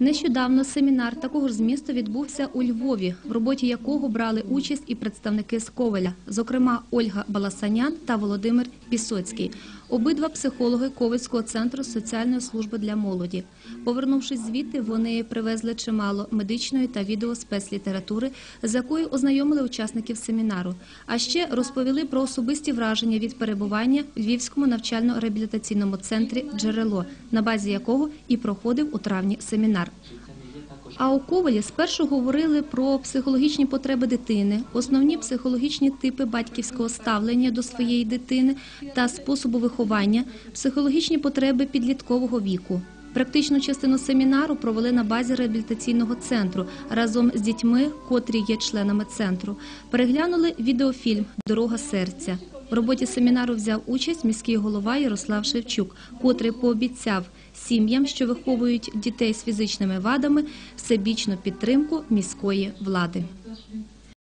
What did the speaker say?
Нещодавно семінар такого ж змісту відбувся у Львові, в роботі якого брали участь і представники з Ковеля, зокрема Ольга Баласанян та Володимир Пісоцький, обидва психологи Ковельського центру соціальної служби для молоді. Повернувшись звідти, вони привезли чимало медичної та відеоспецлітератури, з якою ознайомили учасників семінару. А ще розповіли про особисті враження від перебування в Львівському навчально-реабілітаційному центрі Джерело, на базі якого і проходив у травні семінар. А у Ковалі спершу говорили про психологічні потреби дитини, основні психологічні типи батьківського ставлення до своєї дитини та способу виховання, психологічні потреби підліткового віку. Практичну частину семінару провели на базі реабілітаційного центру разом з дітьми, котрі є членами центру. Переглянули відеофільм Дорога серця. В роботі семінару взяв участь міський голова Ярослав Шевчук, котрий пообіцяв сім'ям, що виховують дітей з фізичними вадами, всебічну підтримку міської влади.